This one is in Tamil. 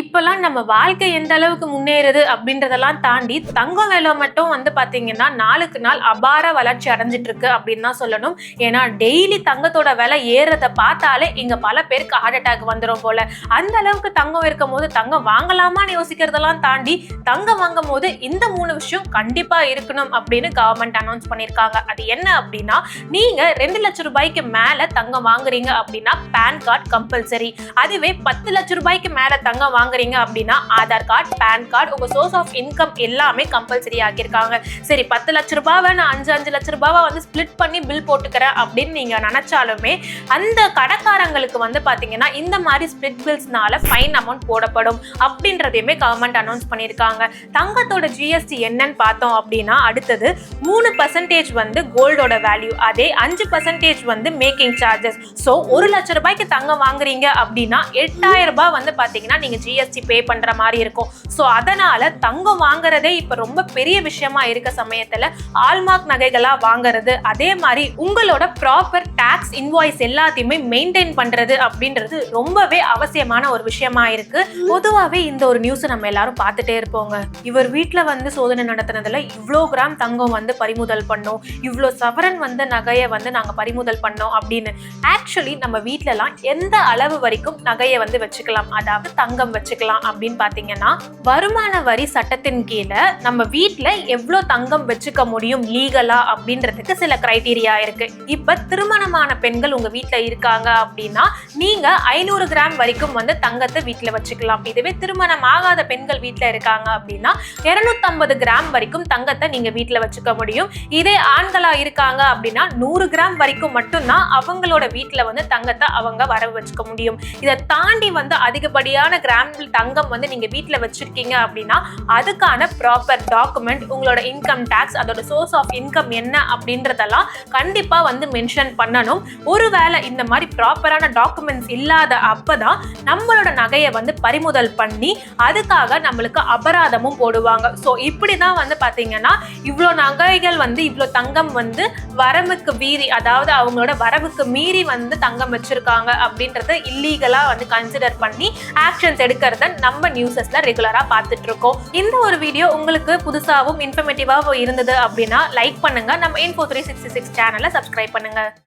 இப்பெல்லாம் நம்ம வாழ்க்கை எந்த அளவுக்கு முன்னேறுது அப்படின்றதெல்லாம் தாண்டி தங்கம் விலை மட்டும் வந்து பார்த்தீங்கன்னா நாளுக்கு நாள் அபார வளர்ச்சி அடைஞ்சிட்டு இருக்கு அப்படின்னு தான் சொல்லணும். ஏன்னா டெய்லி தங்கத்தோட விலை ஏறுறத பார்த்தாலே இங்க பல பேருக்கு ஹார்ட் அட்டாக் வந்துடும் போல. அந்த அளவுக்கு தங்கம் இருக்கும் போது தங்கம் வாங்கலாமான்னு யோசிக்கிறதெல்லாம் தாண்டி தங்கம் வாங்கும் போது இந்த மூணு விஷயம் கண்டிப்பா இருக்கணும் அப்படின்னு கவர்மெண்ட் அனௌன்ஸ் பண்ணியிருக்காங்க. அது என்ன அப்படின்னா நீங்க ரெண்டு லட்சம் ரூபாய்க்கு மேல தங்கம் வாங்குறீங்க அப்படின்னா பேன் கார்டு கம்பல்சரி அதுவே பத்து லட்சம் ரூபாய்க்கு மேல தங்கம் வாங்குறீங்க அப்படின்னா ஆதார் கார்டு பேன் கார்டு உங்க சோர்ஸ் ஆஃப் இன்கம் எல்லாமே கம்பல்சரி ஆக்கியிருக்காங்க. சரி பத்து லட்ச ரூபாவை நான் அஞ்சு அஞ்சு லட்ச ரூபாவை வந்து ஸ்ப்ளிட் பண்ணி பில் போட்டுக்கிறேன் அப்படின்னு நீங்க நினைச்சாலுமே அந்த கடைக்காரங்களுக்கு வந்து பாத்தீங்கன்னா இந்த மாதிரி ஸ்ப்ளிட் பில்ஸ்னால ஃபைன் அமௌண்ட் போடப்படும் அப்படின்றதையுமே கவர்மெண்ட் அனௌன்ஸ் பண்ணியிருக்காங்க. தங்கத்தோட ஜிஎஸ்டி என்னன்னு பார்த்தோம் அப்படின்னா அடுத்தது மூணு பர்சன்டேஜ் வந்து கோல்டோட வேல்யூ அதே அஞ்சு பர்சன்டேஜ் வந்து மேக்கிங் சார்ஜஸ் ஸோ ஒரு லட்ச ரூபாய்க்கு தங்கம் வாங்குறீங்க அப்படின்னா எட்டாயிரம் ரூபாய் வந்து பாத்தீங்கன்னா நீங்க ஜிஎஸ்டி பே பண்ற மாதிரி இருக்கும். ஸோ அதனால தங்கம் வாங்குறதே இப்ப ரொம்ப பெரிய விஷயமா இருக்க சமயத்துல ஆல்மார்க் நகைகளா வாங்குறது அதே மாதிரி உங்களோட ப்ராப்பர் டேக்ஸ் இன்வாய்ஸ் எல்லாத்தையுமே மெயின்டைன் பண்றது அப்படின்றது ரொம்பவே அவசியமான ஒரு விஷயமா இருக்கு. பொதுவாகவே இந்த ஒரு நியூஸ் நம்ம எல்லாரும் பார்த்துட்டே இருப்போங்க. இவர் வீட்டில் வந்து சோதனை நடத்தினதில் இவ்வளோ கிராம் தங்கம் வந்து பறிமுதல் பண்ணோம். இவ்வளோ சவரன் வந்த நகையை வந்து நாங்கள் பறிமுதல் பண்ணோம் அப்படின்னு ஆக்சுவலி நம்ம வீட்டிலலாம் எந்த அளவு வரைக்கும் நகையை வந்து வச்சுக்கலாம்? அதாவது தங்கம் வச்சுக்கலாம் அப்படின்னு பார்த்தீங்கன்னா வருமான வரி சட்டத்தின் கீழே நம்ம வீட்டில் எவ்வளோ தங்கம் வச்சுக்க முடியும் லீகலா அப்படின்றதுக்கு சில கிரைட்டீரியா இருக்கு. இப்போ திருமணமான பெண்கள் உங்கள் வீட்டில் இருக்காங்க அப்படின்னா நீங்கள் ஐநூறு கிராம் வரைக்கும் வந்து தங்கத்தை வீட்டில் வச்சுக்கலாம். இதுவே திருமணம் ஆகாத பெண்கள் வீட்டில் இருக்காங்க அப்படின்னா 250 கிராம் வரைக்கும் தங்கத்தை நீங்கள் வீட்டில் வச்சுக்க முடியும். இதே ஆண்களாக இருக்காங்க அப்படின்னா நூறு கிராம் வரைக்கும் மட்டும்தான் அவங்களோட வீட்டில் வந்து தங்கத்தை அவங்க வரவு வச்சுக்க முடியும். இதை தாண்டி வந்து அதிகப்படியான கிராம் தங்கம் வந்து நீங்க வீட்டில் வச்சிருக்கீங்க அப்படின்னா அதுக்கான ப்ராப்பர் டாக்குமெண்ட் உங்களோட இன்கம் டேக்ஸ் அதோட சோர்ஸ் ஆஃப் இன்கம் என்ன அப்படின்றதெல்லாம் கண்டிப்பா வந்து மென்ஷன் பண்ணணும். ஒருவேளை இந்த மாதிரி ப்ராப்பரான டாக்குமெண்ட்ஸ் இல்லாத அப்பதான் நம்மளோட நகையை வந்து பறிமுதல் பண்ணி அதுக்காக நம்மளுக்கு அபராதமும் போடுவாங்க. ஸோ இப்படி தான் வந்து பார்த்தீங்கன்னா இவ்வளோ நகைகள் வந்து இவ்வளோ தங்கம் வந்து வரவுக்கு மீறி அதாவது அவங்களோட வரவுக்கு மீறி வந்து தங்கம் வச்சிருக்காங்க அப்படின்றத இல்லீகலாக வந்து கன்சிடர் பண்ணி ஆக்ஷன்ஸ் இருக்கிறத நம்ம நியூஸஸ்ல ரெகுலரா பார்த்துட்டு இருக்கோம் இந்த ஒரு வீடியோ உங்களுக்கு புதுசாகவும் இன்ஃபர்மேட்டிவாகவும் இருந்தது அப்படின்னா லைக் பண்ணுங்க. நம்ம இன்ஃபோ த்ரீ சிக்ஸ்டி சிக்ஸ் சேனலை சப்ஸ்கிரைப் பண்ணுங்க.